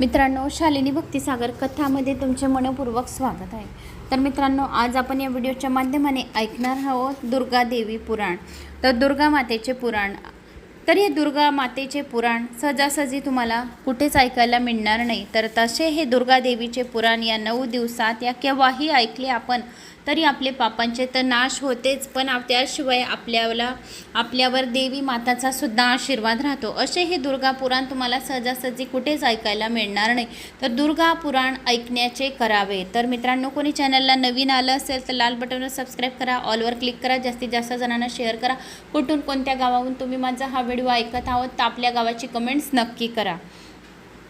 मित्रांनो शालिनी भक्तिसागर कथामध्ये तुमचे मनपूर्वक स्वागत आहे. तर मित्रांनो आज आपण या व्हिडिओच्या माध्यमाने ऐकणार आहोत दुर्गा देवी पुराण. तर दुर्गा मातेचे पुराण. तर हे दुर्गा मातेचे पुराण सहजासहजी तुम्हाला कुठेच ऐकायला मिळणार नाही. तर तसे हे दुर्गा देवीचे पुराण या नऊ दिवसात या केव्हाही ऐकले आपण तरी आपले पापांचे तर नाश होतेच पण त्याशिवाय आपल्याला आपल्यावर देवी माताचा सुद्धा आशीर्वाद राहतो. असे हे दुर्गा पुराण तुम्हाला सहजासहजी कुठेच ऐकायला मिळणार नाही. तर दुर्गा पुराण ऐकण्याचे करावे. तर मित्रांनो कोणी चॅनलला नवीन आलं असेल तर लाल बटनवर सबस्क्राईब करा ऑलवर क्लिक करा जास्तीत जास्त जणांना शेअर करा. कुठून कोणत्या गावाहून तुम्ही माझा हा व्हिडिओ ऐकत आहोत तर आपल्या गावाची कमेंट्स नक्की करा.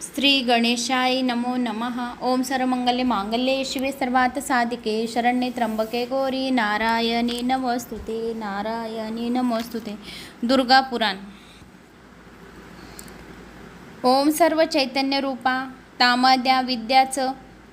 श्री गणेशाय नमो नमः. ओम सर्वमंगल्य मांगल्ये शिवे सर्वात साधिके. शरण्ये त्र्यंबके गौरी. नारायणी नमोस्तुते. नारायणी नमोस्तुते. दुर्गा पुराण. ओम सर्व चैतन्य रूपा तामद्या विद्याचं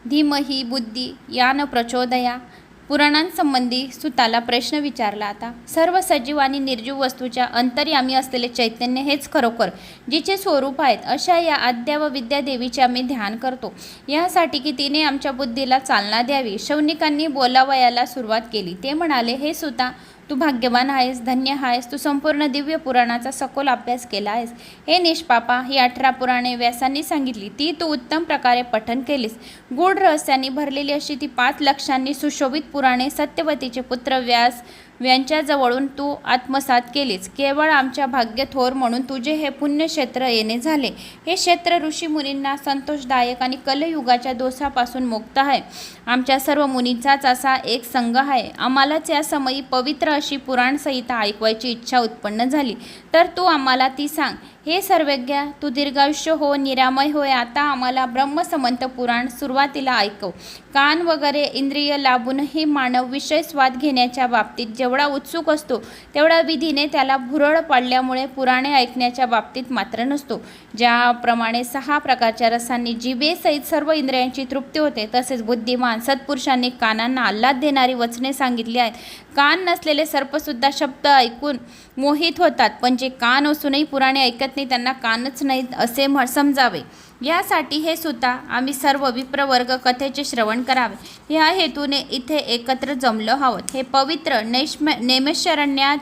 धीमही बुद्धी यान प्रचोदया पुराणांसंबंधी सुताला प्रश्न विचारला आता. सर्व सजीव आणि निर्जीव वस्तूच्या अंतर्यामी असलेले चैतन्य हेच खरोखर जिचे स्वरूप आहेत अशा या आद्या व विद्यादेवीचे आम्ही ध्यान करतो. यासाठी की तिने आमच्या बुद्धीला चालना द्यावी. शौनिकांनी बोलावयाला सुरुवात केली. ते म्हणाले हे सुता तू भाग्यवान आहेस धन्य आहेस तू संपूर्ण दिव्य पुराणाचा सखोल अभ्यास केला आहेस. हे निष्पापा ही अठरा पुराणे व्यासांनी सांगितली. ती तू उत्तम प्रकारे पठन केलीस. गूढ रहस्यांनी भरलेली अशी ती पाच लक्षांनी सुशोभित पुराणे सत्यवतीचे पुत्र व्यास यांच्याजवळून तू आत्मसात केलीस. केवळ आमच्या भाग्य थोर म्हणून तुझे हे पुण्यक्षेत्र येणे झाले. हे क्षेत्र ऋषी मुनींना संतोषदायक आणि कलयुगाच्या दोषापासून मुक्त आहे. आमच्या सर्व मुनींचाच असा एक संघ आहे. आम्हालाच या समयी पवित्र अशी पुराणसंहिता ऐकवायची इच्छा उत्पन्न झाली. तर तू आम्हाला ती सांग. हे सर्वज्ञ तू दीर्घायुष्य हो निरामय होय आता आम्हाला ब्रह्मसमंत पुराण सुरुवातीला ऐकव. कान वगैरे इंद्रिय लाभूनही मानव विषय स्वाद घेण्याच्या बाबतीत जेवढा उत्सुक असतो तेवढा विधीने त्याला भुरळ पाडल्यामुळे पुराणे ऐकण्याच्या बाबतीत मात्र नसतो. ज्याप्रमाणे सहा प्रकारच्या रसांनी जिबेसहित सर्व इंद्रियांची तृप्ती होते तसेच बुद्धिमान सत्पुरुषांनी कानांना आल्हाद देणारी वचने सांगितली आहेत. कान नसलेले सर्पसुद्धा शब्द ऐकून मोहित होतात पण जे कान असूनही पुराणे ऐकत नाही त्यांना कानच नाहीत असे म्ह समजावे. यासाठी हे सुद्धा आम्ही सर्व विप्रवर्ग कथेचे श्रवण करावे. ह्या हेतूने इथे एकत्र जमलो आहोत. हे पवित्र नैष्म नेमेश्वरण्यात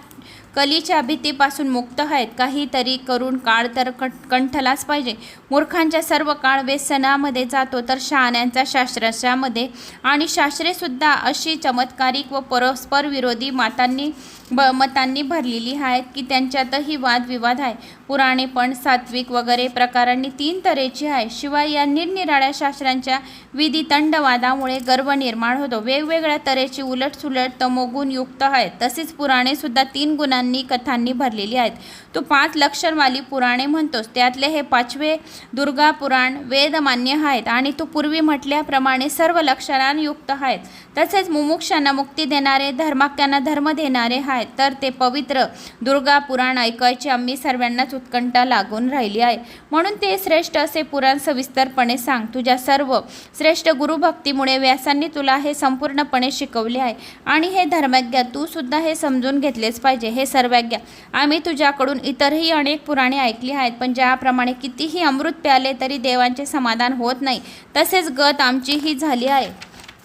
कलीच्या भीतीपासून मुक्त आहेत. काहीतरी करून काळ तर कंठलाच पाहिजे. मूर्खांच्या सर्व काळ व्यसनामध्ये जातो तर शहाण्यांचा शास्त्राच्यामध्ये आणि शास्त्रेसुद्धा अशी चमत्कारिक व परस्पर विरोधी मातांनी ब मतांनी भरलेली आहेत की त्यांच्यातही वादविवाद आहे. पुराणे पण सात्विक वगैरे प्रकारांनी तीन तऱ्हेची आहे. शिवाय या निरनिराळ्या शास्त्रांच्या विधी तंडवादामुळे गर्व निर्माण होतो. वेगवेगळ्या तऱ्हेची उलटसुलट तमोगुण युक्त आहेत. तसेच पुराणे सुद्धा तीन गुणांनी कथांनी भरलेली आहेत. तू पाच लक्षणवाली पुराणे म्हणतोस. त्यातले हे पाचवे दुर्गा पुराण वेदमान्य आहेत आणि तू पूर्वी म्हटल्याप्रमाणे सर्व लक्षणांयुक्त आहेत. तसेच मुमुक्षांना मुक्ती देणारे धर्माक्यांना धर्म देणारे आहेत. तर ते पवित्र दुर्गा पुराण ऐकायची आम्ही सर्वांनाच उत्कंठा लागून राहिली आहे. म्हणून ते श्रेष्ठ असे पुराण सविस्तरपणे सांग. तुझ्या सर्व श्रेष्ठ गुरुभक्तीमुळे व्यासांनी तुला हे संपूर्णपणे शिकवले आहे. आणि हे धर्मज्ञ तू सुद्धा हे समजून घेतलेच पाहिजे. हे सर्वज्ञ आम्ही तुझ्याकडून इतरही अनेक पुराणे ऐकली आहेत पण ज्याप्रमाणे कितीही अमृत प्याले तरी देवांचे समाधान होत नाही तसेच गत आमचीही झाली आहे.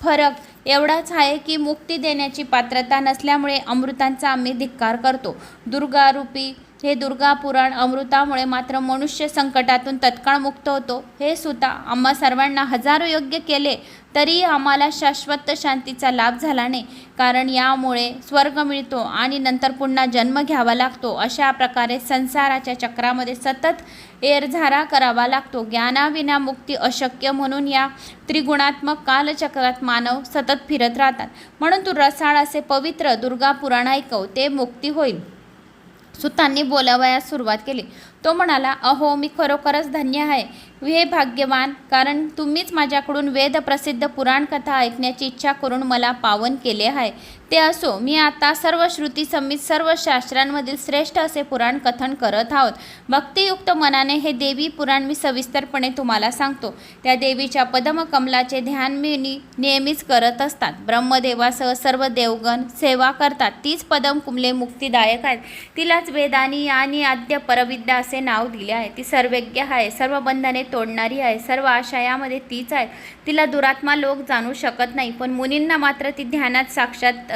फरक एवढाच आहे की मुक्ती देण्याची पात्रता नसल्यामुळे अमृतांचा आम्ही धिक्कार करतो. दुर्गारूपी हे दुर्गा पुराण अमृतामुळे मात्र मनुष्य संकटातून तत्काळ मुक्त होतो. हे सुद्धा आम्हा सर्वांना हजारो योग्य केले तरी आम्हाला शाश्वत शांतीचा लाभ झाला नाही. कारण यामुळे स्वर्ग मिळतो आणि नंतर पुन्हा जन्म घ्यावा लागतो. अशा प्रकारे संसाराच्या चक्रामध्ये सतत एरझारा करावा लागतो. ज्ञानाविना मुक्ती अशक्य म्हणून या त्रिगुणात्मक कालचक्रात मानव सतत फिरत राहतात. म्हणून तू रसाळ असे पवित्र दुर्गा पुराण ऐकव ते मुक्ती होईल. सुतांनी बोलावयास सुरुवात केली. तो म्हणाला अहो मी खरोखरच धन्य आहे. हे भाग्यवान कारण तुम्हीच माझ्याकडून वेद प्रसिद्ध ऐकण्याची इच्छा करून मला पावन केले आहे. ते असो मी आता सर्व श्रुती समित सर्व शास्त्रांमधील श्रेष्ठ असे पुराण कथन करत आहोत. भक्तियुक्त मनाने हे देवी पुराण मी सविस्तरपणे तुम्हाला सांगतो. त्या देवीच्या पदमकमलाचे ध्यान मी नेहमीच करत असतात. ब्रह्मदेवासह सर्व देवगण सेवा करतात. तीच पदम कुमले मुक्तिदायक आहेत. तिलाच वेदानी आणि आद्य परविद्या असे असे नाव दिले आहे. ती सर्वज्ञ आहे सर्व बंधने तोडणारी आहे सर्व आशा यामध्ये तीच आहे. तिला दुरात्मा लोक जाणू शकत नाही पण मुनींना मात्र ती ध्यानात साक्षात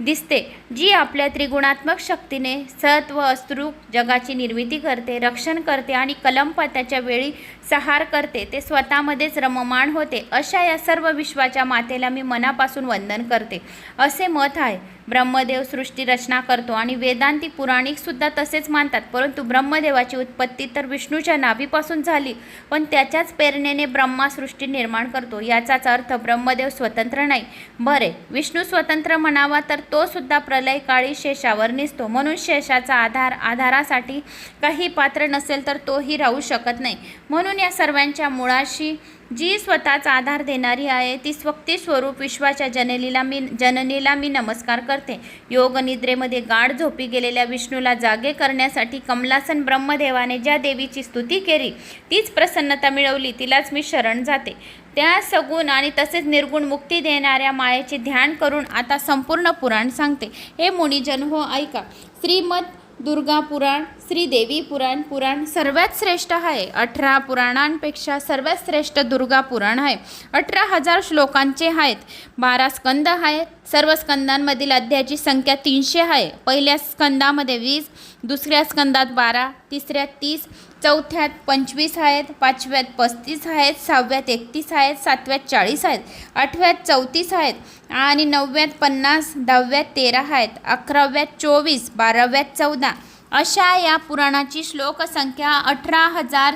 दिसते जी आपल्या त्रिगुणात्मक शक्तीने सत्व अस्त्रूप जगाची निर्मिती करते रक्षण करते आणि कलंपताच्या वेळी सहार करते. ते स्वतःमध्येच रममाण होते. अशा या सर्व विश्वाच्या मातेला मी मनापासून वंदन करते. असे मत आहे. ब्रह्मदेव सृष्टी रचना करतो आणि वेदांती पुराणिक सुद्धा तसेच मानतात. परंतु ब्रह्मदेवाची उत्पत्ती तर विष्णूच्या नाभीपासून झाली. पण त्याच्याच प्रेरणेने ब्रह्मा सृष्टी निर्माण करतो. याचाच अर्थ ब्रह्मदेव स्वतंत्र नाही. बरे विष्णू स्वतंत्र म्हणावा तर तो सुद्धा प्रलयकाळी शेषावर निसतो. म्हणून शेषाचा आधार आधारासाठी काही पात्र नसेल तर तोही राहू शकत नाही. म्हणून या सर्वांच्या मुळाशी जी स्वतःचा आधार देणारी आहे ती स्वक्ती स्वरूप विश्वाच्या जननीला मी जननीला मी नमस्कार करते. योग निद्रेमध्ये गाढ झोपी गेलेल्या विष्णूला जागे करण्यासाठी कमलासन ब्रह्मदेवाने ज्या देवीची स्तुती केली तीच प्रसन्नता मिळवली तिलाच मी शरण जाते. त्या सगुण आणि तसेच निर्गुण मुक्ती देणाऱ्या मायेचे ध्यान करून आता संपूर्ण पुराण सांगते. हे मुनिजन हो ऐका. श्रीमद दुर्गा पुराण श्रीदेवी पुराण पुराण सर्वात श्रेष्ठ आहे. अठरा पुराणांपेक्षा सर्वात श्रेष्ठ दुर्गा पुराण आहे. अठरा हजार श्लोकांचे आहेत. बारा स्कंद आहेत. सर्व स्कंदांमधील अध्यायाची संख्या तीनशे आहे. पहिल्या स्कंदामध्ये वीस दुसऱ्या स्कंदात बारा तिसऱ्या तीस चौथ्यात पंचवीस आहेत पाचव्यात पस्तीस आहेत सहाव्यात एकतीस आहेत सातव्यात चाळीस आहेत आठव्यात चौतीस आहेत आणि नवव्यात पन्नास दहाव्यात तेरा आहेत अकराव्यात चोवीस बाराव्यात चौदा. अशा या पुराणाची श्लोकसंख्या अठरा हजार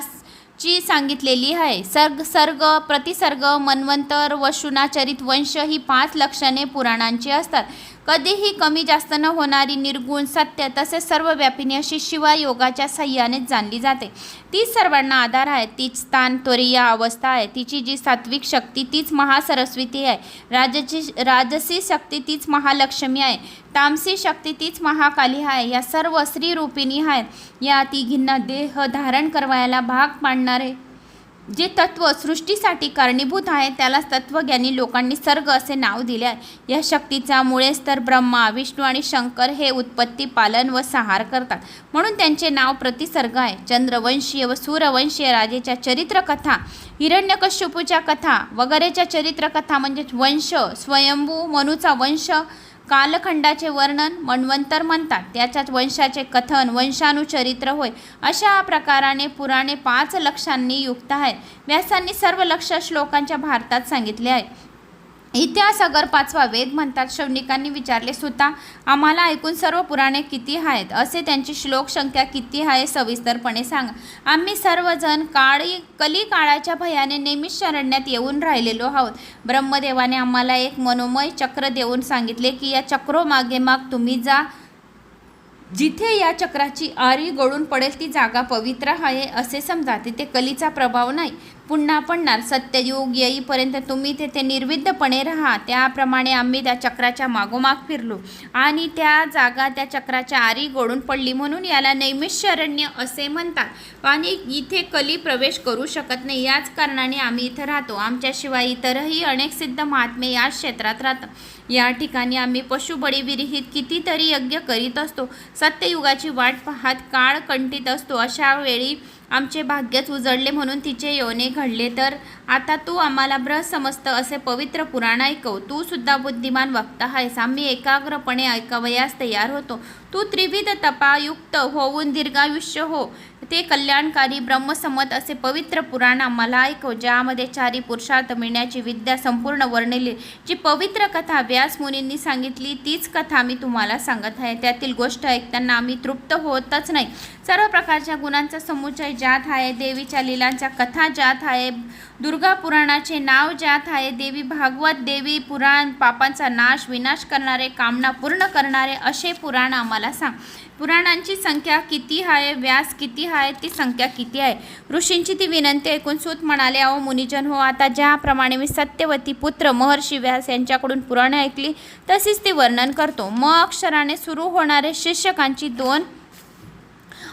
ची सांगितलेली आहे. सर्ग सर्ग प्रतिसर्ग मन्वंतर शुनाचरित वंश ही पाच लक्षणे पुराणांची असतात. कधीही कमी जास्त न होणारी निर्गुण सत्य तसेच सर्व व्यापिनी अशी शिवा योगाच्या सह्यानेच जाणली जाते. तीच सर्वांना आधार आहे तीच स्थान त्वरिया अवस्था आहे तिची जी सात्विक शक्ती तीच महासरस्वती आहे. राजची राजसी शक्ती तीच महालक्ष्मी आहे. तामसी शक्ती तीच महाकाली आहे. या सर्व स्त्रीरूपिणी आहेत. या तिघींना देह धारण करवायला भाग पाडणारे जे तत्व सृष्टीसाठी कारणीभूत आहे त्यालाच तत्वज्ञानी लोकांनी सर्ग असे नाव दिले आहे. या शक्तीचा मुळेच तर ब्रह्मा विष्णू आणि शंकर हे उत्पत्ती पालन व संहार करतात. म्हणून त्यांचे नाव प्रतिसर्ग आहे. चंद्रवंशीय व सूरवंशीय राजेच्या चरित्रकथा हिरण्यकश्यपूच्या कथा वगैरेच्या चरित्रकथा म्हणजेच वंश स्वयंभू मनुचा वंश कालखंडाचे वर्णन मन्वंतर म्हणतात. त्याच्यात वंशाचे कथन वंशानुचरित्र होय. अशा प्रकाराने पुराणे पाच लक्षांनी युक्त आहेत. व्यासांनी सर्व लक्ष श्लोकांच्या भारतात सांगितले आहे. इतिहास अगर पाचवा वेद म्हणतात शौनिकांनी विचारले सुता आम्हाला ऐकून सर्व पुराणे किती आहेत? असे त्यांची श्लोक संख्या किती आहे? सविस्तरपणे सांगा. आम्ही सर्वजण काळी कली काळाच्या भयाने नेहमीच शरण्यात येऊन राहिलेलो आहोत. ब्रह्मदेवाने आम्हाला एक मनोमय चक्र देऊन सांगितले की या चक्रोमागे माग तुम्ही जा. जिथे या चक्राची आरी गळून पडेल ती जागा पवित्र आहे असे समजा. तिथे कलीचा प्रभाव नाही. पुन्हा पडणार. सत्ययुग येईपर्यंत तुम्ही तेथे निर्विद्धपणे राहा. त्याप्रमाणे आम्ही त्या चक्राच्या मागोमाग फिरलो आणि त्या जागा त्या चक्राच्या आरी गोडून पडली म्हणून याला नैमिषरण्य असे म्हणतात. आणि इथे कली प्रवेश करू शकत नाही. याच कारणाने आम्ही इथं राहतो. आमच्याशिवाय इतरही अनेक सिद्ध महात्मे याच क्षेत्रात राहतात. या ठिकाणी आम्ही पशुबळी विरहित कितीतरी यज्ञ करीत असतो. सत्ययुगाची वाट पाहत काळ कंटित असतो. अशा वेळी आमचे भाग्यच उजळले म्हणून तिचे योने घडले तर आता तू आम्हाला ब्रह समजतं असे पवित्र पुराण ऐकव. तू सुद्धा बुद्धिमान वक्ता आहेस. आम्ही एकाग्रपणे ऐकावयास तयार होतो. तू त्रिविध तपायुक्त होऊन दीर्घायुष्य हो. ते कल्याणकारी ब्रह्मसमत असे पवित्र पुराण आम्हाला ऐकव ज्यामध्ये चारी पुरुषार्थ मिळण्याची विद्या संपूर्ण वर्णिली. जी पवित्र कथा व्यास मुनींनी सांगितली तीच कथा मी तुम्हाला सांगत आहे. त्यातील गोष्ट ऐकताना आम्ही तृप्त होतच नाही. सर्व प्रकारच्या गुणांचा समुच्चय ज्यात आहे देवीच्या लिलांच्या कथा ज्यात आहे दुर्गा पुराणाचे नाव ज्यात आहे देवी भागवत देवी पुराण पापांचा नाश विनाश करणारे कामना पूर्ण करणारे असे पुराण आम्हाला सांग. पुराणांची संख्या किती आहे? व्यास किती आहे? ती संख्या किती आहे? ऋषींची ती विनंती ऐकून सूत म्हणाले अहो मुनिजन हो आता ज्याप्रमाणे मी सत्यवती पुत्र महर्षी व्यास यांच्याकडून पुराणे ऐकली तशीच ती वर्णन करतो. म अक्षराने सुरू होणारे शिक्षकांची दोन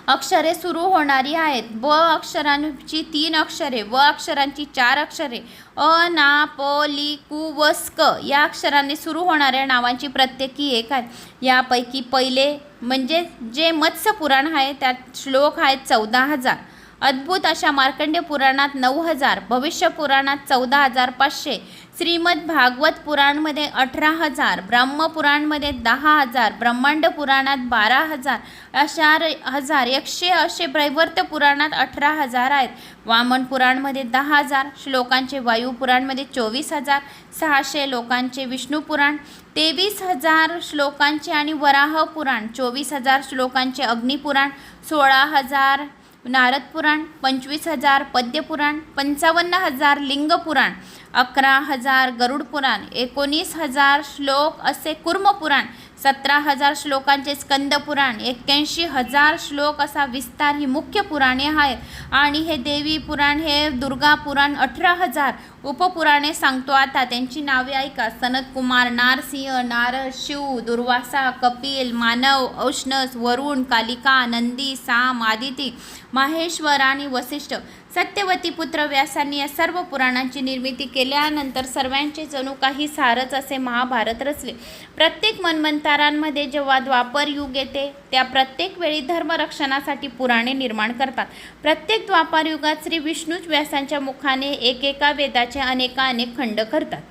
अक्षरे सुरू होणारी आहेत. ब अक्षरांची तीन अक्षरे व अक्षरांची चार अक्षरे अ ना प ली कु व स्क या अक्षरांनी सुरू होणाऱ्या नावांची प्रत्येकी एक आहेत यापैकी पहिले म्हणजे जे मत्स्य पुराण आहे त्यात श्लोक आहेत चौदा हजार. अद्भुत अशा मार्कंड्य पुराणात नऊ हजार भविष्य पुराणात चौदा हजार पाचशे श्रीमद भागवत पुराणमध्ये अठरा हजार ब्रह्मपुराणमध्ये दहा हजार ब्रह्मांड पुराणात बारा हजार अशा हजार एकशे असे ब्रैवर्त पुराणात अठरा हजार आहेत. वामन पुराणमध्ये दहा हजार श्लोकांचे वायू पुराणमध्ये चोवीस हजार सहाशे लोकांचे विष्णू पुराण तेवीस हजार श्लोकांचे आणि वराह पुराण चोवीस हजार श्लोकांचे अग्निपुराण सोळा हजार नारद पुराण पंचवीस हजार पद्यपुराण पंचावन्न हजार लिंगपुराण अकरा हजार गरुड पुराण एकोणीस हजार श्लोक असे कुर्मपुराण सतरा हजार श्लोकांचे स्कंद पुराण एक्क्याऐंशी हजार श्लोक असा विस्तार ही मुख्य पुराणे आहेत. आणि हे देवी पुराण हे दुर्गा पुराण अठरा हजार उपपुराणे सांगतो आता. त्यांची नावे ऐका. सनत कुमार नारसिंह नारद शिव दुर्वासा कपिल मानव औष्णस वरुण कालिका नंदी साम आदिती माहेश्वर आणि वसिष्ठ. सत्यवती पुत्र व्यासांनी या सर्व पुराणांची निर्मिती केल्यानंतर सर्वांचे जणू काही सारच असे महाभारत रचले. प्रत्येक मनमंतारांमध्ये जेव्हा द्वापर युग येते त्या प्रत्येक वेळी धर्मरक्षणासाठी पुराणे निर्माण करतात. प्रत्येक द्वापार युगात श्री विष्णूच व्यासांच्या मुखाने एकेका वेदाचे अनेका अनेकानेक खंड करतात.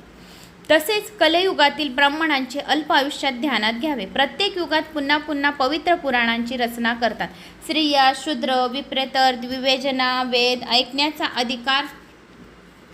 तसेच कलयुगातील ब्राह्मणांचे अल्प आयुष्यात ध्यानात घ्यावे. प्रत्येक युगात पुन्हा पुन्हा पवित्र पुराणांची रचना करतात. स्त्रिया शूद्र विप्रेतर द्विवेजना वेद ऐकण्याचा अधिकार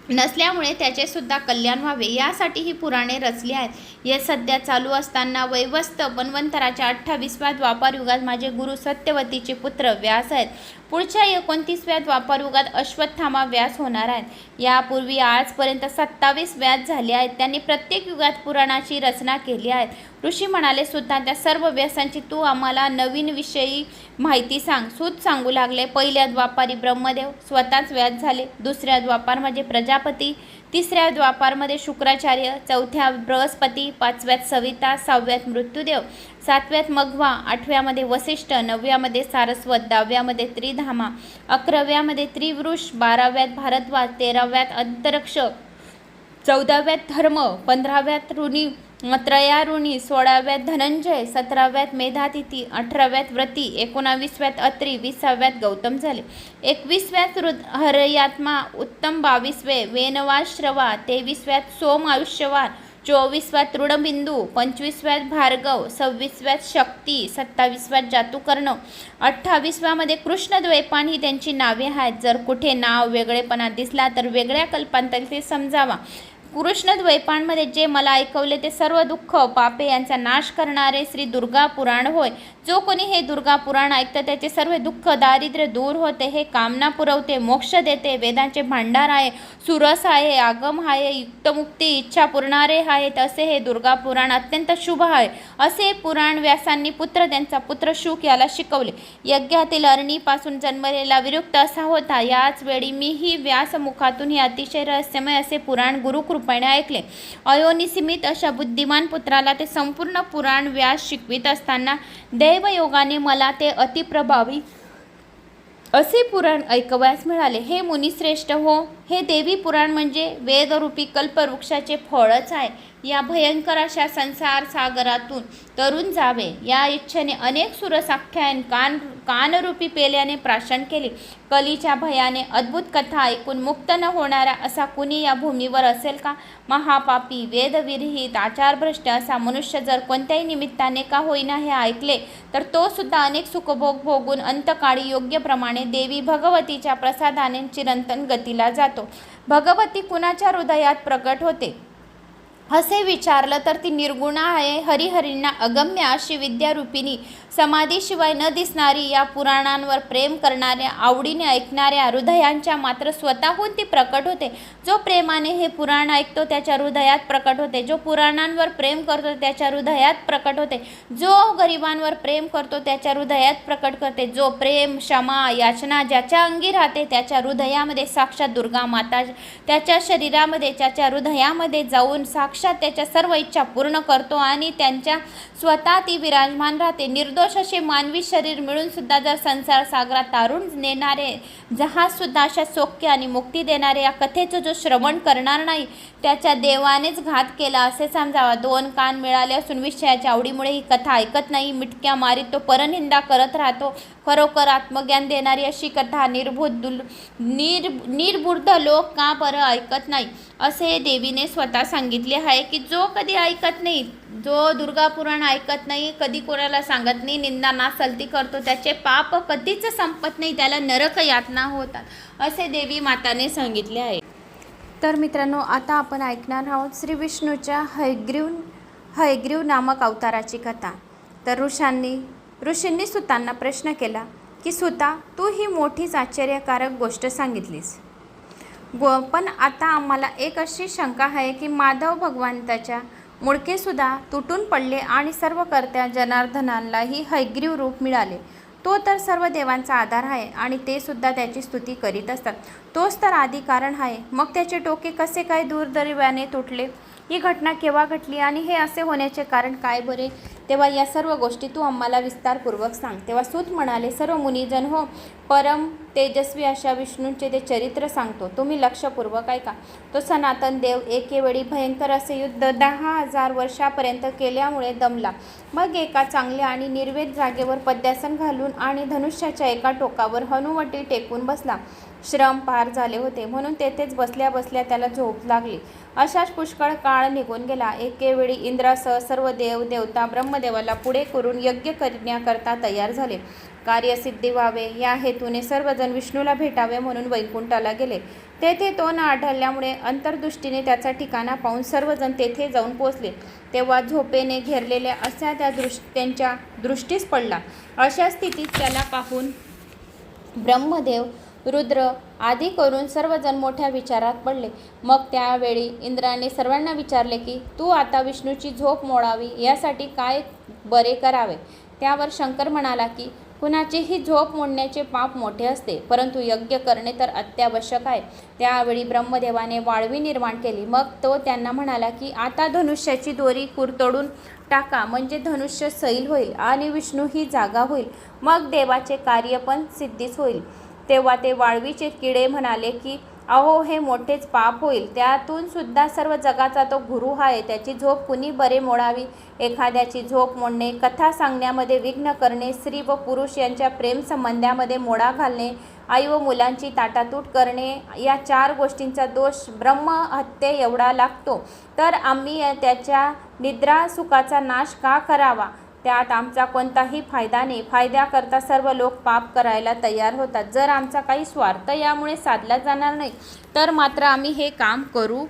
नसल्यामुळे त्याचेसुद्धा कल्याण व्हावे. यासाठी ही पुराणे रचली आहेत. हे सध्या चालू असताना वैवस्त बनवंतराच्या अठ्ठावीसव्या द्वापारयुगात माझे गुरु सत्यवतीचे पुत्र व्यास आहेत. पुढच्या एकोणतीसव्या द्वापारयुगात अश्वत्थामा व्यास होणार आहेत. यापूर्वी आजपर्यंत सत्तावीस व्यास झाले आहेत. त्यांनी प्रत्येक युगात पुराणाची रचना केली आहे. ऋषी म्हणाले सुद्धा त्या सर्व व्यसांची तू आम्हाला नवीन विषयी माहिती सांग. सूत सांगू लागले पहिल्या द्वापारी ब्रह्मदेव स्वतःच व्यास झाले. दुसऱ्या द्वापार म्हणजे प्रजापती. तिसऱ्या द्वापारमध्ये शुक्राचार्य. चौथ्या बृहस्पती. पाचव्यात सविता. सहाव्यात मृत्यूदेव. सातव्यात मघवा. आठव्यामध्ये वसिष्ठ. नवव्यामध्ये सारस्वत. दहाव्यामध्ये त्रिधामा. अकराव्यामध्ये त्रिवृष. बाराव्यात भारद्वाज. तेराव्यात अंतरक्ष. चौदाव्यात धर्म. पंधराव्यात ऋणी. त्रयारुणी सोळाव्यात धनंजय सतराव्यात मेधातिथी अठराव्यात व्रती एकोणावीसव्यात अत्री विसाव्यात गौतम झाले. एकवीसव्यात रुद हरयात्मा उत्तम बावीसवे वेनवाश्रवा तेवीसव्यात सोम आयुष्यवान चोवीसव्यात तृणबिंदू पंचवीसव्यात भार्गव सव्वीसव्यात शक्ती सत्तावीसव्यात जातुकर्ण अठ्ठावीसव्यामध्ये कृष्णद्वैपान ही त्यांची नावे आहेत. जर कुठे नाव वेगळेपणा दिसला तर वेगळ्या कल्पांतरी ते समजावा. कृष्णद्वैपांमध्ये जे मला ऐकवले ते सर्व दुःख पापे यांचा नाश करणारे श्री दुर्गा पुराण होय. जो कोणी हे दुर्गा पुराण ऐकतं त्याचे सर्व दुःख दारिद्र्य दूर होते हे कामना पुरवते मोक्ष देते वेदांचे भांडार आहे सुरस आहे आगम आहे युक्तमुक्ती इच्छा पुरणारे आहेत असे हे दुर्गा पुराण अत्यंत शुभ आहे. असे पुराण व्यासांनी पुत्र त्यांचा पुत्र शुक याला शिकवले. यज्ञातील अरणीपासून जन्मलेला विरुक्त असा होता. याच वेळी मीही व्यासमुखातून हे अतिशय रहस्यमय असे पुराण गुरुकृपेने ऐकले. अयोनिसिमित अशा बुद्धिमान पुत्राला ते संपूर्ण पुराण व्यास शिकवित असताना दैवयोगाने मला ते अतिप्रभावी असे पुराण ऐकवयास मिळाले. हे मुनिश्रेष्ठ हो हे देवी पुराण म्हणजे वेदरूपी कल्पवृक्षाचे फळच आहे. या भयंकर अशा संसार सागरातून तरुण जावे. या इच्छेने अनेक सुरसाख्यान कान कानरूपी पेल्याने प्राशन केले. कलीच्या भयाने अद्भुत कथा ऐकून मुक्त न होणारा असा कुणी या भूमीवर असेल का? महापापी वेदविरहित आचारभ्रष्ट असा मनुष्य जर कोणत्याही निमित्ताने का होईना हे ऐकले तर तो सुद्धा अनेक सुखभोग भोगून अंतकाळी योग्यप्रमाणे देवी भगवतीच्या प्रसादाने चिरंतन गतीला जातो. भगवती कुणाच्या हृदयात प्रकट होते? असे विचारलं तर ती निर्गुणा आहे. हरिहरींना अगम्य अशी विद्यारूपिणी समाधीशिवाय न दिसणारी या पुराणांवर प्रेम करणाऱ्या आवडीने ऐकणाऱ्या हृदयांच्या मात्र स्वतःहून ती प्रकट होते. जो प्रेमाने हे पुराण ऐकतो त्याच्या हृदयात प्रकट होते. जो पुराणांवर प्रेम करतो त्याच्या हृदयात प्रकट होते. जो गरिबांवर प्रेम करतो त्याच्या हृदयात प्रकट करते. जो प्रेम क्षमा याचना ज्याच्या अंगी राहते त्याच्या हृदयामध्ये साक्षात दुर्गा माता त्याच्या शरीरामध्ये त्याच्या हृदयामध्ये जाऊन साक्ष साक्षात त्याच्या सर्व इच्छा पूर्ण करतो आणि त्यांच्या स्वतः ती विराजमान राहते. निर्दोष असे मानवी शरीर मिळून सुद्धा जर संसार सागरात तारून नेणारे जहाज सुद्धा अशा सौख्य आणि मुक्ती देणारे या कथेचं जो श्रवण करणार नाही त्याच्या देवानेच घात केला असे समजावा. दोन कान मिळाले असून विषयाच्या आवडीमुळे ही कथा ऐकत नाही. मिटक्या मारीत तो परनिंदा करत राहतो. खरोखर आत्मज्ञान देणारी अशी कथा निर्भूत दुल निर निर्बुद्ध लोक का बरं ऐकत नाही? असे देवीने स्वतः सांगितले आहे की जो कधी ऐकत नाही जो दुर्गा पुराण ऐकत नाही कधी कोणाला सांगत नाही निंदा नासलती करतो त्याचे पाप कधीच संपत नाही त्याला नरक यातना होतात असे देवी माताने सांगितले आहे. तर मित्रांनो आता आपण ऐकणार आहोत श्री विष्णूच्या हयग्रीव हयग्रीव नामक अवताराची कथा. तर ऋषांनी ऋषींनी सुतांना प्रश्न केला की सुता तू ही मोठीच आश्चर्यकारक गोष्ट सांगितलीस. गो पण आता आम्हाला एक अशी शंका आहे की माधव भगवंताच्या मुडकेसुद्धा तुटून पडले आणि सर्व कर्त्या जनार्दनांनाही हैग्रीव रूप मिळाले. तो तर सर्व देवांचा आधार आहे आणि ते सुद्धा त्याची स्तुती करीत असतात. तोच तर आधी कारण आहे. मग त्याचे डोके कसे काय दुर्दैवाने तुटले? ही घटना केव्हा घडली आणि हे असे होण्याचे कारण काय बरे? तेव्हा या सर्व गोष्टी तू आम्हाला विस्तारपूर्वक सांग. तेव्हा सूत म्हणाले सर्व मुनिजन हो परम तेजस्वी अशा विष्णूंचे ते चरित्र सांगतो. तुम्ही लक्षपूर्वक ऐका. तो सनातन देव एकेवेळी भयंकर असे युद्ध दहा हजार वर्षापर्यंत केल्यामुळे दमला. मग एका चांगल्या आणि निर्वेद जागेवर पद्यासन घालून आणि धनुष्याच्या एका टोकावर हनुवटी टेकून बसला. श्रम पार झाले होते. म्हणून तेथेच बसल्या बसल्या त्याला झोप लागली. अशाच पुष्कळ काळ निघून गेला. एकेवेळी इंद्रासह सर्व देव देवता ब्रह्मदेवाला पुढे करून यज्ञ करण्याकरता तयार झाले. कार्यसिद्धी व्हावे या हेतूने सर्वजण विष्णूला भेटावे म्हणून वैकुंठाला गेले. तेथे तो न आढळल्यामुळे अंतर्दृष्टीने त्याचा ठिकाणा पाहून सर्वजण तेथे जाऊन पोचले. तेव्हा झोपेने घेरलेल्या अशा त्या दृष्ट त्यांच्या दृष्टीस पडला. अशा स्थितीत त्याला पाहून ब्रह्मदेव रुद्र आदी करून सर्वजण मोठ्या विचारात पडले. मग त्यावेळी इंद्राने सर्वांना विचारले की तू आता विष्णूची झोप मोडावी यासाठी काय बरे करावे? त्यावर शंकर म्हणाला की कुणाचीही झोप मोडण्याचे पाप मोठे असते परंतु यज्ञ करणे तर अत्यावश्यक आहे. त्यावेळी ब्रह्मदेवाने वाळवी निर्माण केली. मग तो त्यांना म्हणाला की आता धनुष्याची दोरी कुरतडून टाका म्हणजे धनुष्य सैल होईल आणि विष्णू ही जागा होईल. मग देवाचे कार्य पण सिद्धीच होईल. तेव्हा ते वाळवीचे किडे म्हणाले की अहो हे मोठेच पाप होईल. त्यातून सुद्धा सर्व जगाचा तो गुरु आहे. त्याची झोप कुणी बरे मोडावी? एखाद्याची झोप मोडणे कथा सांगण्यामध्ये विघ्न करणे स्त्री व पुरुष यांच्या प्रेमसंबंधामध्ये मोडा घालणे आई व मुलांची ताटातूट करणे या चार गोष्टींचा दोष ब्रह्महत्ये एवढा लागतो. तर आम्ही त्याच्या निद्रा सुखाचा नाश का करावा? त्यात आमचा कोणताही फायदा नाही. फायद्याकरता सर्व लोक पाप करायला तयार होतात. जर आमचा काही स्वार्थ यामुळे साधला जाणार नाही तर मात्र आम्ही हे काम करू.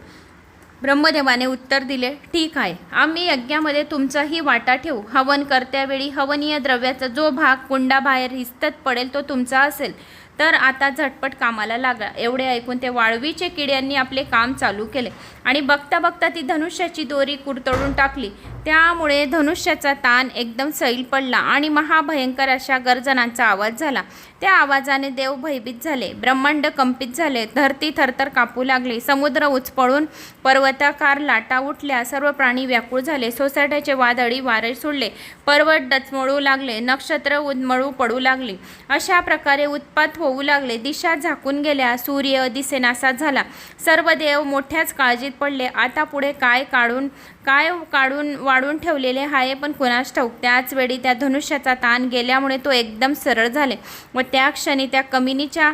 ब्रह्मदेवाने उत्तर दिले ठीक आहे. आम्ही यज्ञामध्ये तुमचाही वाटा ठेवू. हवन करत्यावेळी हवनीय द्रव्याचा जो भाग कुंडाबाहेर हिस्तत पडेल तो तुमचा असेल. तर आता झटपट कामाला लागला. एवढे ऐकून ते वाळवीचे किड्यांनी आपले काम चालू केले. आणि बघता बघता ती धनुष्याची दोरी कुरतडून टाकली. त्यामुळे धनुष्याचा ताण एकदम सैल पडला आणि महाभयंकर अशा गर्जनांचा आवाज झाला. त्या आवाजाने देव भयभीत झाले ब्रह्मांड कंपित झाले धरती थरथर कापू लागली समुद्र उचपळून पर्वताकार लाटा उठल्या सर्व प्राणी व्याकुळ झाले सोसाट्याचे वादळी वारे सोडले पर्वत डचमळू लागले नक्षत्र उदमळू पडू लागली. अशा प्रकारे उत्पात होऊ लागले दिशा झाकून गेल्या सूर्य दिसेनासा झाला. सर्व देव मोठ्याच काळजी काळजीत पडले. आता पुढे काय काढून काय काढून वाढून ठेवलेले आहे पण कुणास ठाऊक. त्याच वेळी त्या धनुष्याचा ताण गेल्यामुळे तो एकदम सरळ झाले. व त्या क्षणी त्या कमिनीच्या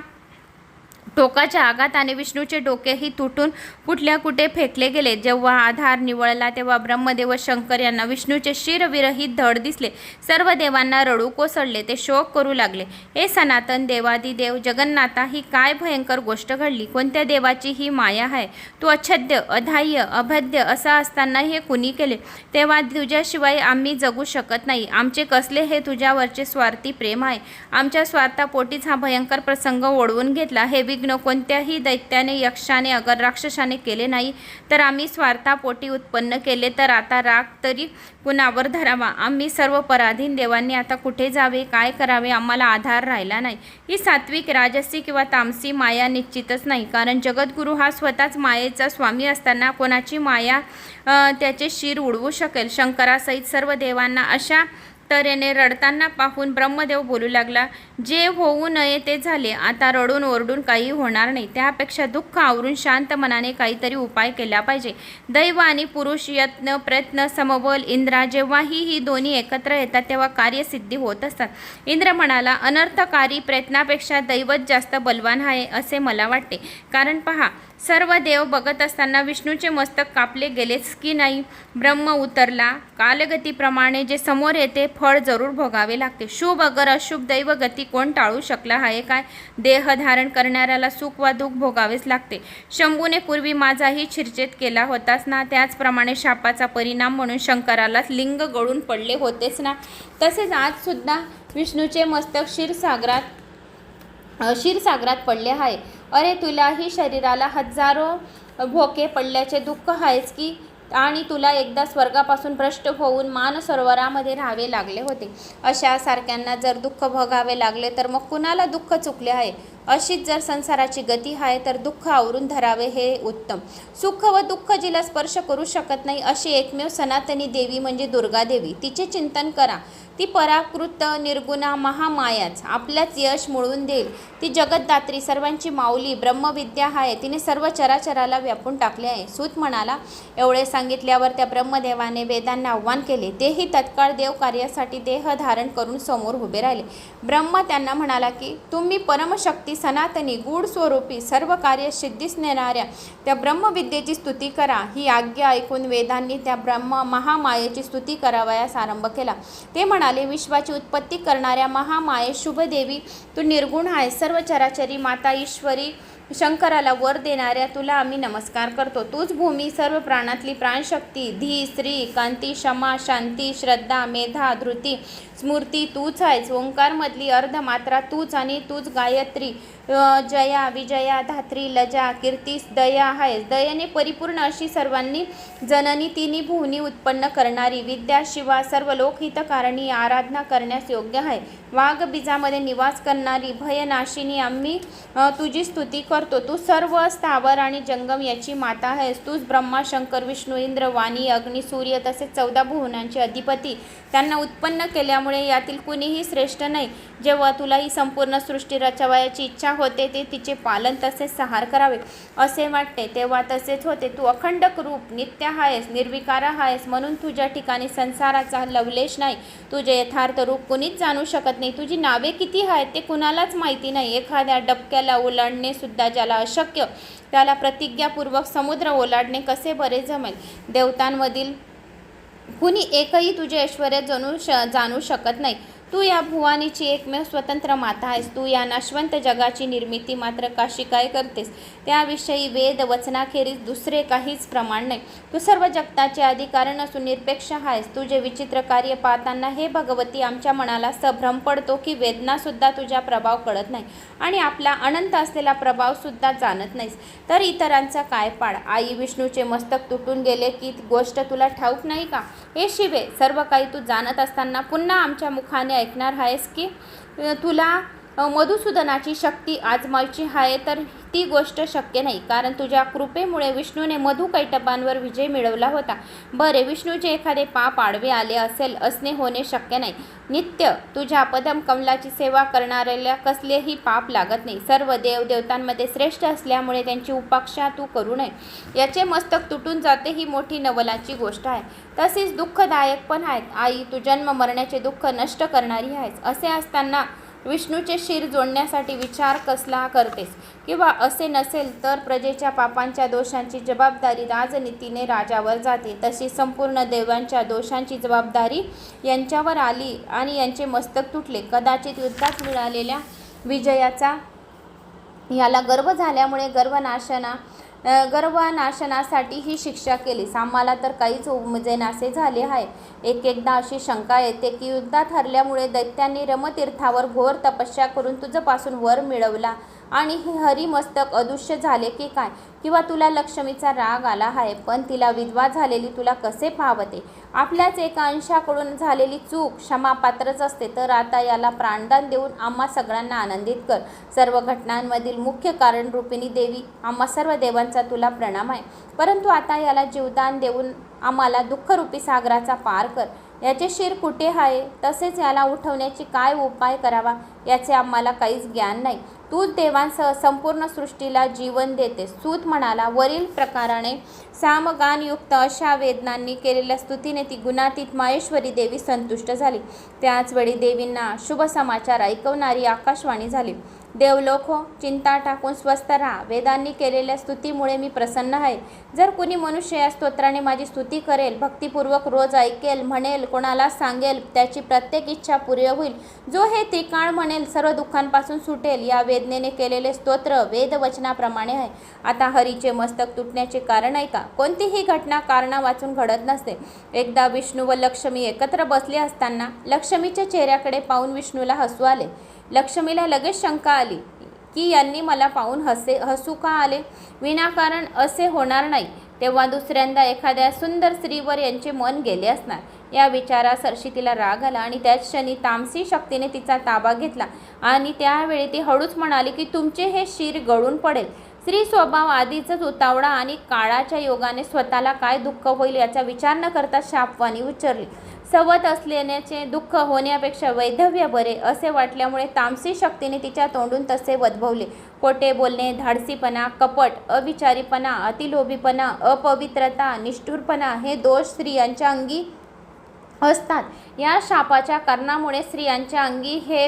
टोकाच्या आघाताने विष्णूचे डोकेही तुटून कुठल्या कुठे फेकले गेले. जेव्हा आधार निवळला तेव्हा ब्रह्मदेव शंकर यांना विष्णूचे शिरविरहित धड दिसले. सर्व देवांना रडू कोसळले ते शोक करू लागले. हे सनातन देवादिदेव जगन्नाथा ही काय भयंकर गोष्ट घडली? कोणत्या देवाची ही माया आहे? तू अच्छद्य अधाह्य अभद्य असा असताना हे कुणी केले? तेव्हा तुझ्याशिवाय आम्ही जगू शकत नाही. आमचे कसले हे तुझ्यावरचे स्वार्थी प्रेम आहे? आमच्या स्वार्थापोटीच हा भयंकर प्रसंग ओढवून घेतला. हे विघ्न विघ्न कोणत्याही दैत्याने यक्षाने अगर राक्षसाने केले नाही तर आम्ही स्वार्थापोटी उत्पन्न केले. तर आता राग तरी कुणावर धरावा? आम्ही सर्व पराधीन देवांनी आता कुठे जावे? काय करावे? आम्हाला आधार राहिला नाही. ही सात्विक राजसी किंवा तामसी माया निश्चितच नाही. कारण जगद्गुरू हा स्वतःच मायेचा स्वामी असताना कोणाची माया त्याचे शिर उडवू शकेल? शंकरासहित सर्व देवांना अशा तऱ्हेने रडताना पाहून ब्रह्मदेव बोलू लागला जे होऊ नये ते झाले आता रडून ओरडून काही होणार नाही. त्यापेक्षा दुःख आवरून शांत मनाने काहीतरी उपाय केला पाहिजे. दैव आणि पुरुष यत्न प्रयत्न समबल इंद्रा जेव्हाही ही दोन्ही एकत्र येतात तेव्हा कार्यसिद्धी होत असतात. इंद्र म्हणाला अनर्थकारी प्रयत्नापेक्षा दैवत जास्त बलवान आहे असे मला वाटते. कारण पहा सर्व देव बघत असताना विष्णूचे मस्तक कापले गेलेच की नाही? ब्रह्म उतरला. कालगतीप्रमाणे जे समोर येते फळ जरूर भोगावे लागते. शुभ अगर अशुभ दैव गती कोण टाळू शकला? आहे काय? देह धारण करणाऱ्याला सुख वा दुःख भोगावेच लागते. शंभूने पूर्वी माझाही छिरचेत केला होताच ना? त्याचप्रमाणे शापाचा परिणाम म्हणून शंकरालाच लिंग गळून पडले होतेच ना? तसेच आज सुद्धा विष्णूचे मस्तक क्षीरसागरात क्षीरसागरात पडले आहे. अरे तुलाही शरीराला हजारो भोके पडल्याचे दुःख आहेच की आणि तुला एकदा स्वर्गापासून भ्रष्ट होऊन मानसरोवरामध्ये राहावे लागले होते. अशा सारख्यांना जर दुःख भोगावे लागले तर मग कुणाला दुःख चुकले आहे? अशीच जर संसाराची गती आहे तर दुःख आवरून धरावे हे उत्तम. सुख व दुःख जिला स्पर्श करू शकत नाही अशी एकमेव सनातनी देवी म्हणजे दुर्गा देवी. तिचे चिंतन करा. ती पराकृत निर्गुणा महामायाच. आपल्याच यश मिळवून देईल. ती जगतदात्री सर्वांची माऊली ब्रह्मविद्या आहे. तिने सर्व चराचराला व्यापून टाकले आहे. सूत म्हणाला एवढे सांगितल्यावर त्या ब्रह्मदेवाने वेदांना आव्हान केले. तेही तत्काळ देव कार्यासाठी देह धारण करून समोर उभे राहिले. ब्रह्म त्यांना म्हणाला की तुम्ही परमशक्ती सनातनी गूढ स्वरूपी सर्व कार्य सिद्धीस नेणाऱ्या त्या ब्रह्मविद्येची स्तुती करा. ही आज्ञा ऐकून वेदांनी त्या ब्रह्म महामायेची स्तुती करावयास आरंभ केला. ते म्हणाले विश्वाची उत्पत्ती करणाऱ्या महामाये शुभदेवी तू निर्गुण आहे. सर्व चराचरी माता ईश्वरी शंकराला वर देणाऱ्या तुला आम्ही नमस्कार करतो. तूच भूमी सर्व प्राणातली प्राणशक्ती धी स्त्री कांती क्षमा शांती श्रद्धा मेधा धृती स्मृती तूच आहेस ओंकारमधली अर्धमात्रा तूच आणि तूच गायत्री. जया विजया धात्री लजा कीर्तीस दया आहेस. दयेने परिपूर्ण अशी सर्वांनी जननी तिन्ही भुवनी उत्पन्न करणारी विद्या शिवा सर्व लोकहितकारणी आराधना करण्यास योग्य आहे. वाघ बीजामध्ये निवास करणारी भयनाशिनी आम्ही तुझी स्तुती करतो. तू सर्व स्थावर आणि जंगम याची माता आहेस. तूच ब्रह्मा शंकर विष्णू इंद्र वाणी अग्नी सूर्य तसेच चौदा भुवनांचे अधिपती. त्यांना उत्पन्न केल्या त्यामुळे यातील कुणीही श्रेष्ठ नाही. जेव्हा तुला ही संपूर्ण सृष्टी रचवायची इच्छा होते ते तिचे पालन तसेच सहार करावे. असे वाटते तेव्हा तसेच होते. तू अखंड रूप नित्य आहेस निर्विकार आहेस म्हणून तुझ्या ठिकाणी संसाराचा लवलेश नाही. तुझे यथार्थ रूप कुणीच जाणू शकत नाही. तुझी नावे किती आहेत ते कुणालाच माहिती नाही. एखाद्या डबक्याला ओलांडणे सुद्धा ज्याला अशक्य त्याला प्रतिज्ञापूर्वक समुद्र ओलांडणे कसे बरे जमेल? देवतांमधील कुणी एकही तुझे ऐश्वर जणू श जाणू शकत नाही. तू या भुवानीची एकमेव स्वतंत्र माता आहेस. तू या नाशवंत जगाची निर्मिती मात्र काशी काय करतेस? त्याविषयी वेद वचनाखेरीज दुसरे काहीच प्रमाण नाही. तू सर्व जगताचे अधिकारण असून निरपेक्ष आहेस. तुझे विचित्र कार्य पाहताना हे भगवती आमच्या मनाला सभ्रम पडतो की वेदनासुद्धा तुझा प्रभाव कळत नाही आणि आपला अनंत असलेला प्रभावसुद्धा जाणत नाहीस. तर इतरांचा काय पाड? आई विष्णूचे मस्तक तुटून गेले की गोष्ट तुला ठाऊक नाही का? हे शिवे सर्व काही तू जाणत असताना पुन्हा आमच्या मुखाने ऐकणार आहेस की तुला मधुसूदनाची शक्ती आजमायची आहे तर ती गोष्ट शक्य नाही. कारण तुझ्या कृपेमुळे विष्णूने मधु कैटपांवर विजय मिळवला होता. बरे विष्णूचे एखादे पाप आडवे आले असेल असणे होणे शक्य नाही. नित्य तुझ्या पदम कमलाची सेवा करणाऱ्याला कसलेही पाप लागत नाही. सर्व देव देवतांमध्ये श्रेष्ठ असल्यामुळे त्यांची उपाक्षा तू करू नये. याचे मस्तक तुटून जाते ही मोठी नवलाची गोष्ट आहे. तसेच दुःखदायक पण आहेत. आई तू जन्म मरण्याचे दुःख नष्ट करणारी आहेस. असे असताना विष्णूचे शिर जोडण्यासाठी विचार कसला करतेस? किंवा असे नसेल तर प्रजेच्या पापांच्या दोषांची जबाबदारी राजनीतीने राजावर जाते. तशी संपूर्ण देवांच्या दोषांची जबाबदारी यांच्यावर आली आणि यांचे मस्तक तुटले. कदाचित युद्धात मिळालेल्या विजयाचा याला गर्व झाल्यामुळे गर्वनाशना गर्भनाशनासाठी ही शिक्षा केलीस आम्हाला तर काहीच उमजेनासे झाले आहे. एक एकदा अशी शंका येते की युद्धात हरल्यामुळे दैत्यांनी रमतीर्थावर घोर तपस्या करून तुझपासून वर मिळवला. आणि हे हरिमस्तक अदृश्य झाले की काय? किंवा तुला लक्ष्मीचा राग आला आहे पण तिला विधवा झालेली तुला कसे पावते? आपल्याच एका अंशाकडून झालेली चूक क्षमापात्रच असते तर आता याला प्राणदान देऊन आम्हा सगळ्यांना आनंदित कर. सर्व घटनांमधील मुख्य कारण रूपिणी देवी आम्हा सर्व देवांचा तुला प्रणाम आहे. परंतु आता याला जीवदान देऊन आम्हाला दुःखरूपी सागराचा पार कर. याचे शिर कुठे आहे? तसेच याला उठवण्याची काय उपाय करावा? याचे आम्हाला काहीच ज्ञान नाही. तूच देवांसह संपूर्ण सृष्टीला जीवन देते. सूत म्हणाला वरील प्रकाराने सामगानयुक्त अशा वेदनांनी केलेल्या स्तुतीने ती गुणातीत माहेश्वरी देवी संतुष्ट झाली. त्याचवेळी देवींना शुभ समाचार ऐकवणारी आकाशवाणी झाली. देवलोक हो चिंता टाकून स्वस्थ राहा. वेदांनी केलेल्या स्तुतीमुळे मी प्रसन्न आहे. जर कुणी मनुष्य या स्तोत्राने माझी स्तुती करेल भक्तिपूर्वक रोज ऐकेल म्हणेल कोणाला सांगेल त्याची प्रत्येक इच्छा पूर्ण होईल. जो हे त्रिकाळ म्हणेल सर्व दुःखांपासून सुटेल या वेदनेने केलेले स्तोत्र वेदवचनाप्रमाणे आहे. आता हरीचे मस्तक तुटण्याचे कारण आहे का? कोणतीही घटना कारणा वाचून घडत नसते. एकदा विष्णू व लक्ष्मी एकत्र बसले असताना लक्ष्मीच्या चेहऱ्याकडे पाहून विष्णूला हसू आले. लक्ष्मीला लगेच शंका आली की यांनी मला पाहून हसे हसू का आले? विनाकारण असे होणार नाही. तेव्हा दुसऱ्यांदा एखाद्या सुंदर स्त्रीवर यांचे मन गेले असणार. या विचारासरशी तिला राग आला आणि त्याच क्षणी तामसी शक्तीने तिचा ताबा घेतला आणि त्यावेळी ती हळूच म्हणाली की तुमचे हे शिर गळून पडेल. स्त्री स्वभाव आधीच उतावळा आणि काळाच्या योगाने स्वतःला काय दुःख होईल याचा विचार न करता शापवानी उच्चरली. सवत असल्याचे दुःख होण्यापेक्षा वैधव्य बरे असे वाटल्यामुळे तामसी शक्तीने तिच्या तोंडून तसे वद्भवले खोटे बोलणे धाडसीपणा कपट अविचारीपणा अतिलोभीपणा अपवित्रता निष्ठुरपणा हे दोष स्त्रियांच्या अंगी असतात. या शापाच्या कारणामुळे स्त्रियांच्या अंगी हे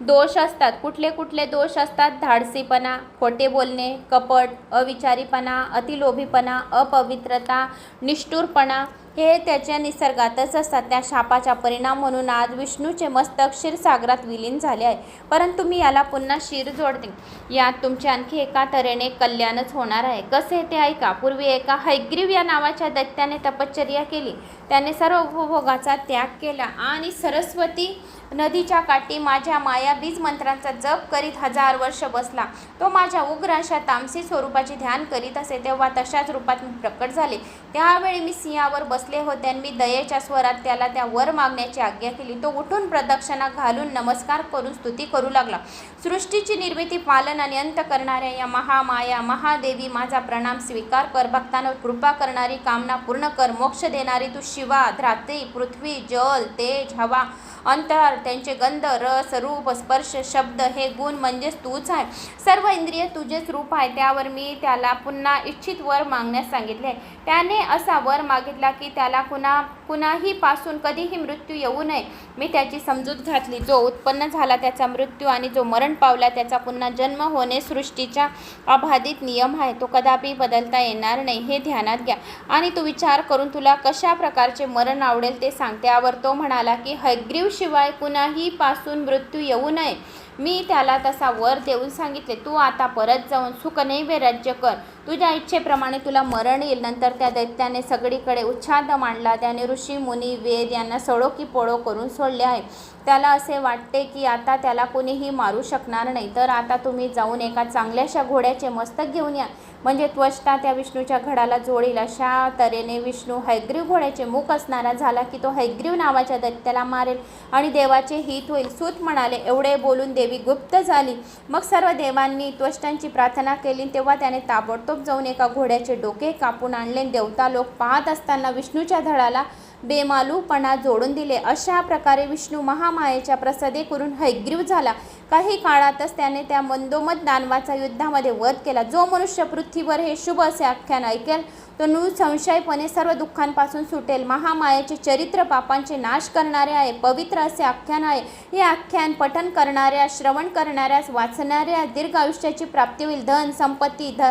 दोष असतात. कुठले कुठले दोष असतात? धाडसीपणा खोटे बोलणे कपट अविचारीपणा अतिलोभीपणा अपवित्रता निष्ठुरपणा हे त्याच्या निसर्गातच असतात. त्या शापाचा परिणाम म्हणून आज विष्णूचे मस्तक क्षीरसागरात विलीन झाले आहे. परंतु मी याला पुन्हा शिर जोडते. यात तुमचे आणखी एका तऱ्हेने कल्याणच होणार आहे. कसे ते ऐका. पूर्वी एका हैग्रीव या नावाच्या दैत्याने तपश्चर्या केली. त्याने सर्व उपभोगाचा त्याग केला आणि सरस्वती नदीच्या काठी माझ्या माया बीज मंत्रांचा जप करीत हजार वर्ष बसला. तो माझ्या उग्र अशा तामसी स्वरूपाचे ध्यान करीत असे तेव्हा तशाच रूपात मी प्रकट झाले. त्यावेळी मी सिंहावर बसले होते आणि मी दयेच्या स्वरात त्याला त्या वर मागण्याची आज्ञा केली. तो उठून प्रदक्षिणा घालून नमस्कार करून स्तुती करू लागला. सृष्टीची निर्मिती पालन आणि अंत करणाऱ्या या महामाया महादेवी माझा प्रणाम स्वीकार कर. भक्तांवर कृपा करणारी कामना पूर्ण कर. मोक्ष देणारी तू शिवा धात्री पृथ्वी जल तेज हवा अंतर त्यांचे गंध रस रूप स्पर्श शब्द हे गुण म्हणजेच तूच आहे. सर्व इंद्रिय तुझेच रूप आहे. त्यावर मी त्याला पुन्हा इच्छित वर मागण्यास सांगितले त्याने असा वर मागितला की त्याला कुणा कुणाही पासून कधीही मृत्यू येऊ नये. मी त्याची समजूत घातली. जो उत्पन्न झाला त्याचा मृत्यू आणि जो मरण पावला त्याचा पुन्हा जन्म होणे सृष्टीचा अबाधित नियम आहे. तो कदापि बदलता येणार नाही. हे ध्यानात घ्या. आणि तू विचार करून तुला कशा प्रकारचे मरण आवडेल ते सांग. त्यावर तो म्हणाला की हयग्रीव शिवाय कोणाही पासून मृत्यू येऊ नये? मी त्याला तसा वर देऊन सांगितले तू आता परत जाऊन सुखनैवे राज्य कर. तुझ्या इच्छेप्रमाणे तुला मरण येईल. नंतर त्या दैत्याने सगळीकडे उच्छाद मांडला. त्याने ऋषी मुनी वेद यांना सळो की पोळो करून सोडले आहे. त्याला असे वाटते की आता त्याला कोणीही मारू शकणार नाही. तर आता तुम्ही जाऊन एका चांगल्याशा घोड्याचे मस्तक घेऊन या. म्हणजे त्वष्टा त्या विष्णूच्या घडाला जोडील. अशा तऱ्हेने विष्णू हैग्रीव घोड्याचे मुख असणारा झाला की तो हैग्रीव नावाच्या दैत्याला मारेल आणि देवाचे हित होईल. सूत म्हणाले एवढे बोलून देव देवी गुप्त झाली. मग सर्व देवांनी त्वष्टांची प्रार्थना केली तेव्हा त्याने ताबडतोब जाऊन एका घोड्याचे डोके कापून आणले देवता लोक पाहत असताना विष्णूच्या धडाला बेमालूपणा जोडून दिले. अशा प्रकारे विष्णू महामायेच्या प्रसादे करून हैग्रीव झाला. काही काळातच त्याने त्या मंदोमद दानवाचा युद्धामध्ये वध केला. जो मनुष्य पृथ्वीवर हे शुभ असे आख्यान ऐकेल तो संशयपणे सर्व दुःखांपासून सुटेल. महामायेचे चरित्र पापांचे नाश करणारे आहे पवित्र असे आख्यान आहे. हे आख्यान पठन करणाऱ्या श्रवण करणाऱ्यास वाचणाऱ्या दीर्घ आयुष्याची प्राप्ती होईल. धन संपत्ती ध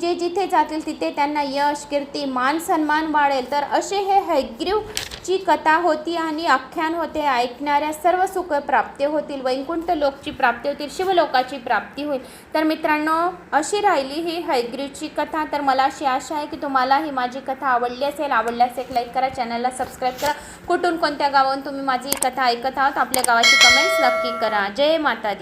जे जिथे जातील तिथे त्यांना यश कीर्ती मान सन्मान वाढेल. तर असे हे हैग्रीवची कथा होती आणि आख्यान होते ऐकणाऱ्या सर्व सुख प्राप्ती होतील वैकुंठ लोकची प्राप्ती होतील शिवलोकाची प्राप्ती होईल. तर मित्रांनो अशी राहिली ही हैग्रीवची कथा. तर मला अशी आशा आहे की तुम्हाला ही माझी कथा आवडली असेल आवडल्यास एक लाईक करा चॅनलला सबस्क्राईब करा. कुठून कोणत्या गावाहून तुम्ही माझी ही कथा ऐकत आहात आपल्या गावाची कमेंट्स नक्की करा. जय माता दी